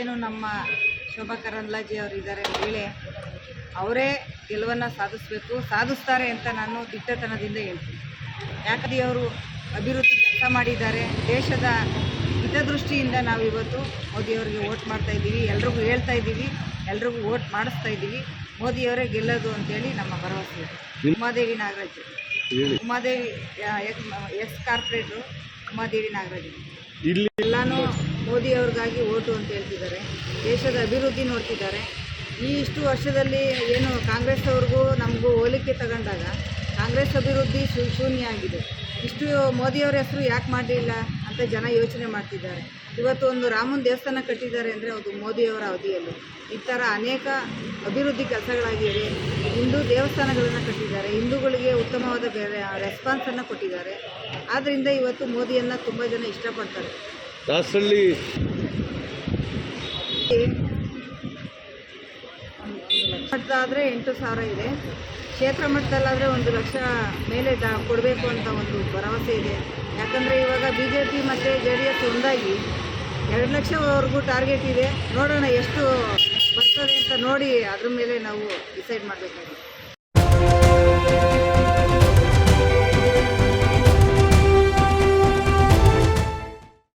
ಏನು ನಮ್ಮ ಶೋಭಾ ಕರಂದ್ಲಾಜೆ ಅವರು ಇದ್ದಾರೆ ಮಹಿಳೆ ಅವರೇ ಗೆಲುವನ್ನು ಸಾಧಿಸಬೇಕು ಸಾಧಿಸ್ತಾರೆ ಅಂತ ನಾನು ದಿಟ್ಟತನದಿಂದ ಹೇಳ್ತೀನಿ. ಯಾಕಂದ್ರೆ ಅವರು ಅಭಿವೃದ್ಧಿ ಕೆಲಸ ಮಾಡಿದ್ದಾರೆ. ದೇಶದ ಹಿತದೃಷ್ಟಿಯಿಂದ ನಾವು ಇವತ್ತು ಮೋದಿಯವರಿಗೆ ವೋಟ್ ಮಾಡ್ತಾ ಇದ್ದೀವಿ ಎಲ್ರಿಗೂ ಹೇಳ್ತಾ ಇದ್ದೀವಿ ಎಲ್ರಿಗೂ ವೋಟ್ ಮಾಡಿಸ್ತಾ ಇದ್ದೀವಿ. ಮೋದಿಯವರೇ ಗೆಲ್ಲೋದು ಅಂತೇಳಿ ನಮ್ಮ ಭರವಸೆ ಇದೆ. Umadevi Nagaraj. Umadevi S corporator Umadevi Nagaraj. ಇಲ್ಲಿ ಎಲ್ಲಾನು ಮೋದಿ ಅವ್ರಿಗಾಗಿ ಓಟು ಅಂತ ಹೇಳ್ತಿದ್ದಾರೆ. ದೇಶದ ಅಭಿವೃದ್ಧಿ ನೋಡ್ತಿದ್ದಾರೆ. ಈ ಇಷ್ಟು ವರ್ಷದಲ್ಲಿ ಏನು ಕಾಂಗ್ರೆಸ್ ಅವ್ರಿಗೂ ನಮಗೂ ಹೋಲಿಕೆ ತಗೊಂಡಾಗ ಕಾಂಗ್ರೆಸ್ ಅಭಿವೃದ್ಧಿ ಶೂನ್ಯ ಆಗಿದೆ ಇಷ್ಟು ಮೋದಿಯವ್ರ ಹೆಸರು ಯಾಕೆ ಮಾಡಲಿಲ್ಲ ಅಂತ ಜನ ಯೋಚನೆ ಮಾಡ್ತಿದ್ದಾರೆ. ಇವತ್ತು ಒಂದು ರಾಮನ ದೇವಸ್ಥಾನ ಕಟ್ಟಿದ್ದಾರೆ ಅಂದರೆ ಅದು ಮೋದಿಯವರ ಅವಧಿಯಲ್ಲಿ. ಈ ಥರ ಅನೇಕ ಅಭಿವೃದ್ಧಿ ಕೆಲಸಗಳಾಗಿವೆ ಹಿಂದೂ ದೇವಸ್ಥಾನಗಳನ್ನು ಕಟ್ಟಿದ್ದಾರೆ. ಹಿಂದೂಗಳಿಗೆ ಉತ್ತಮವಾದ ರೆಸ್ಪಾನ್ಸನ್ನು ಕೊಟ್ಟಿದ್ದಾರೆ. ಆದ್ದರಿಂದ ಇವತ್ತು ಮೋದಿಯನ್ನು ತುಂಬ ಜನ ಇಷ್ಟಪಡ್ತಾರೆ. ದಾಸಹಳ್ಳಿ ಮಟ್ಟದಾದರೆ ಎಂಟು ಸಾವಿರ ಇದೆ. ಕ್ಷೇತ್ರ ಮಟ್ಟದಲ್ಲಾದರೆ ಒಂದು ಲಕ್ಷ ಮೇಲೆ ದ ಕೊಡಬೇಕು ಅಂತ ಒಂದು ಭರವಸೆ ಇದೆ. ಯಾಕಂದರೆ ಇವಾಗ ಬಿ ಜೆ ಪಿ ಮತ್ತು ಜೆ ಡಿ ಎಸ್ ಒಂದಾಗಿ ಎರಡು ಲಕ್ಷವರೆಗೂ ಟಾರ್ಗೆಟ್ ಇದೆ. ನೋಡೋಣ ಎಷ್ಟು ಬರ್ತದೆ ಅಂತ ನೋಡಿ ಅದ್ರ ಮೇಲೆ ನಾವು ಡಿಸೈಡ್ ಮಾಡಬೇಕಾಗುತ್ತೆ